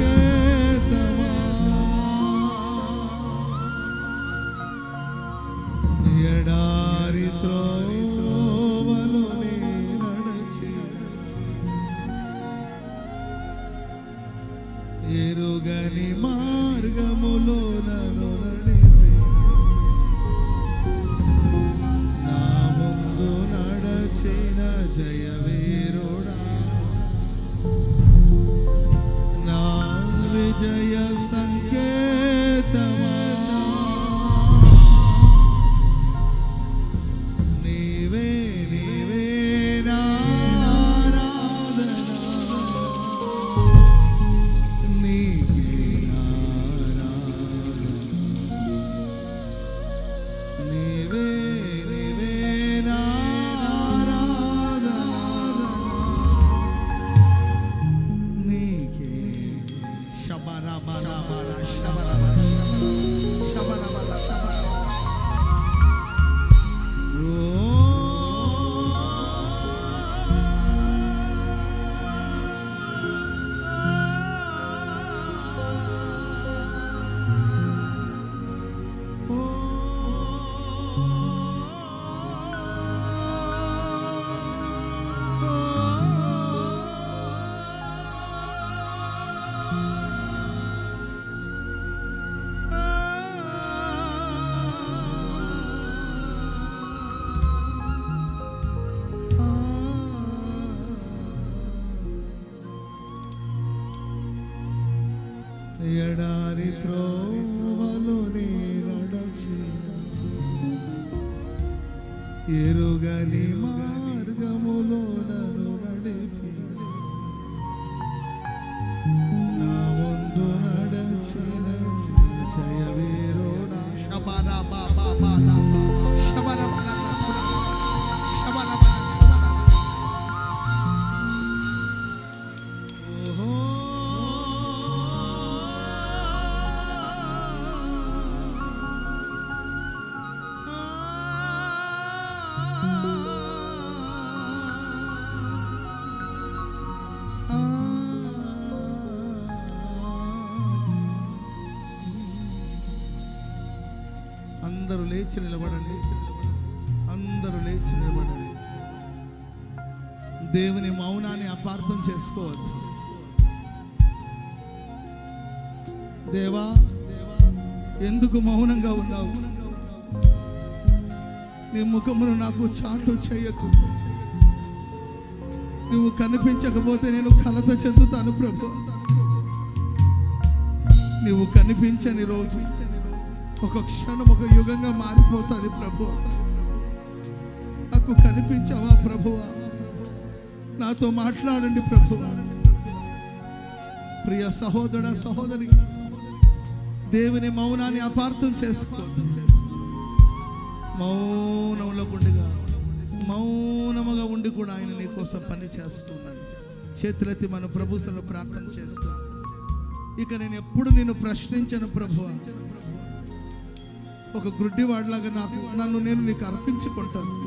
Yeah. విజయ సంకేతమా నీవే నీవే నా ఆరాధన నీకే ఆరాధన ఎరుగని మార్గములో నన్ను నడిపిన అందరూ లేచి నిలబడండి. అందరూ లేచి నిలబడండి. దేవుని మౌనాన్ని అపార్థం చేసుకోవద్దు. దేవా ఎందుకు మౌనంగా ఉన్నావు? నీ ముఖమును నాకు చాటు చేయకు. నువ్వు కనిపించకపోతే నేను కలత చెందుతాను ప్రభు. నువ్వు కనిపించని రోజు. ఒక క్షణం ఒక యుగంగా మారిపోతుంది ప్రభు. నాకు కనిపించావా ప్రభువా నాతో మాట్లాడండి ప్రభువా ప్రియ సహోదర సహోదరి దేవుని మౌనాన్ని అపార్థం చేసుకోవద్దు మౌనంలో ఉండిగా. మౌనముగా ఉండి కూడా ఆయన నీ కోసం పని చేస్తున్నాడు. చేతులెత్తి మన ప్రభుత్వంలో ప్రార్థన చేస్తాను ఇక నేను ఎప్పుడు నిన్ను ప్రశ్నించను ప్రభు. ఒక గుడ్డివాడిలాగా నాకు నన్ను నేను నీకు అర్పించుకుంటాను.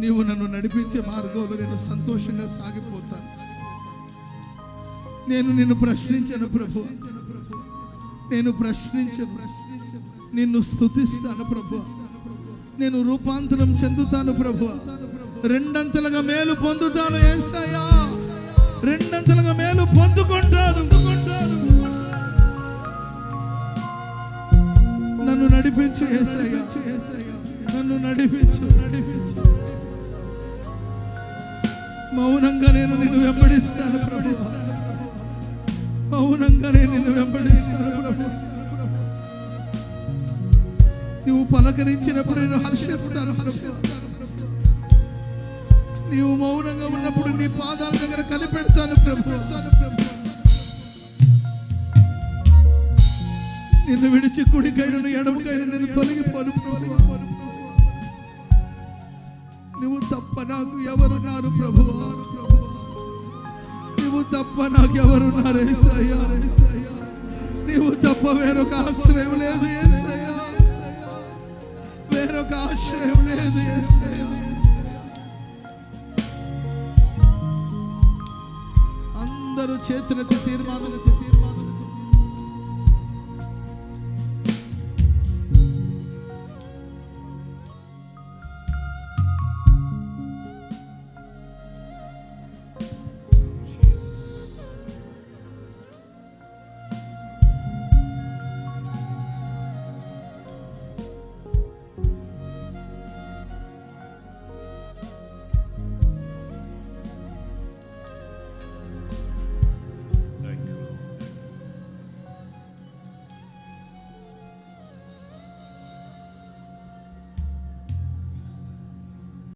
నీవు నన్ను నడిపించే మార్గంలో నేను సంతోషంగా సాగిపోతాను. నేను నిన్ను ప్రశ్నించను ప్రభు. నేను ప్రశ్నించను. నిన్ను స్తుతిస్తాను ప్రభు. నేను రూపాంతరం చెందుతాను ప్రభు. రెండంతలుగా మేలు పొందుతాను ఏసయ్యా. రెండంతలుగా మేలు పొందుకుంటాను. నన్ను నడిపించు ఏసయ్యా. నన్ను నడిపించు నడిపించు. మౌనంగా నేను నిన్ను వెంబడిస్తాను ప్రభు. మౌనంగా నేను నిన్ను వెంబడిస్తాను నువ్వు పలకరించినప్పుడు నేను హర్షిస్తాను ప్రభు. నీవు మౌనంగా ఉన్నప్పుడు నీ పాదాల దగ్గర కనిపెడతాను ప్రభు. నిన్ను విడిచి కుడికైన ఎడవకైనా నేను తొలగిపోను నువ్వు తప్ప నాకు ఎవరున్నారు ప్రభు? నువ్వు తప్ప నాకు ఎవరున్నారు నువ్వు నీవు తప్ప వేరొక ఆశ్రయం లేదు వేరొక ఆశ్రయం లేదు అందరూ చేతులెత్తి తీర్మానం